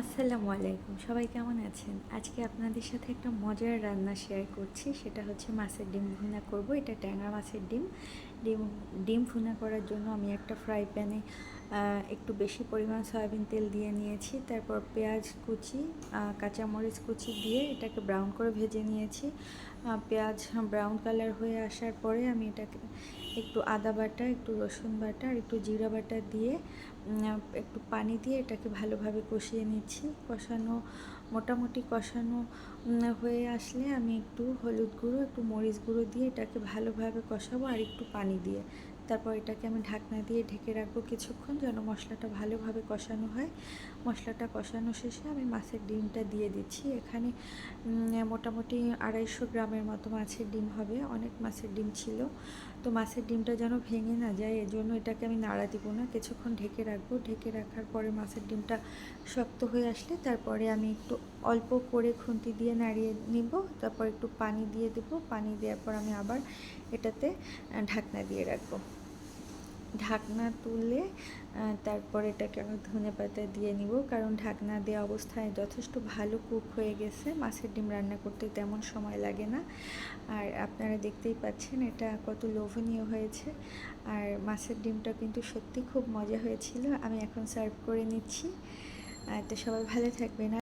আসসালামু আলাইকুম, সবাই কেমন আছেন? আজকে আপনাদের সাথে একটা মজার রান্না শেয়ার করছি, সেটা হচ্ছে মাছের ডিম ভুনা করব। এটা ট্যাংরা মাছের ডিম। ডিম ডিম ভুনা করার জন্য আমি একটা ফ্রাই প্যানে একটু বেশি পরিমাণ সয়াবিন তেল দিয়ে নিয়েছি, তারপর পেঁয়াজ কুচি কাঁচামরিচ কুচি দিয়ে এটাকে ব্রাউন করে ভেজে নিয়েছি। পেঁয়াজ ব্রাউন কালার হয়ে আসার পরে আমি এটাকে একটু আদা বাটা, একটু রসুন বাটা আর একটু জিরা বাটা দিয়ে একটু পানি দিয়ে এটাকে ভালোভাবে কষিয়ে নিচ্ছি। কষানো মোটামুটি কষানো হয়ে আসলে আমি একটু হলুদ গুঁড়ো, একটু মরিচ গুঁড়ো দিয়ে এটাকে ভালোভাবে কষাবো আর একটু পানি দিয়ে। তারপর এটাকে আমি ঢাকনা দিয়ে ঢেকে রাখব কিছুক্ষণ যেন মশলাটা ভালোভাবে কষানো হয়। মশলাটা কষানো শেষে আমি মাছের ডিমটা দিয়ে দিচ্ছি। এখানে মোটামুটি আড়াইশো গ্রামের মতো মাছের ডিম হবে। অনেক মাছের ডিম ছিল। তো মাছের ডিমটা যেন ভেঙে না যায়, এজন্য এটাকে আমি নাড়া দিব না। কিছুক্ষণ ঢেকে রাখব। ঢেকে রাখার পরে মাছের ডিমটা শক্ত হয়ে আসলে তারপরে আমি একটু অল্প করে খুন্তি দিয়ে নাড়িয়ে নিব, তারপর একটু পানি দিয়ে দেবো। পানি দেওয়ার পর আমি আবার এটাতে ঢাকনা দিয়ে রাখব। ঢাকনা তুলে তারপর এটাকে আমি ধনে পাতা দিয়ে নিব। কারণ ঢাকনা দেওয়া অবস্থায় যথেষ্ট ভালো কুক হয়ে গেছে। মাছের ডিম রান্না করতে তেমন সময় লাগে না। আর আপনারা দেখতেই পাচ্ছেন এটা কত লোভনীয় হয়েছে। আর মাছের ডিমটা কিন্তু সত্যি খুব মজা হয়েছিল। আমি এখন সার্ভ করে নিচ্ছি। তো সবাই ভালো থাকবেন।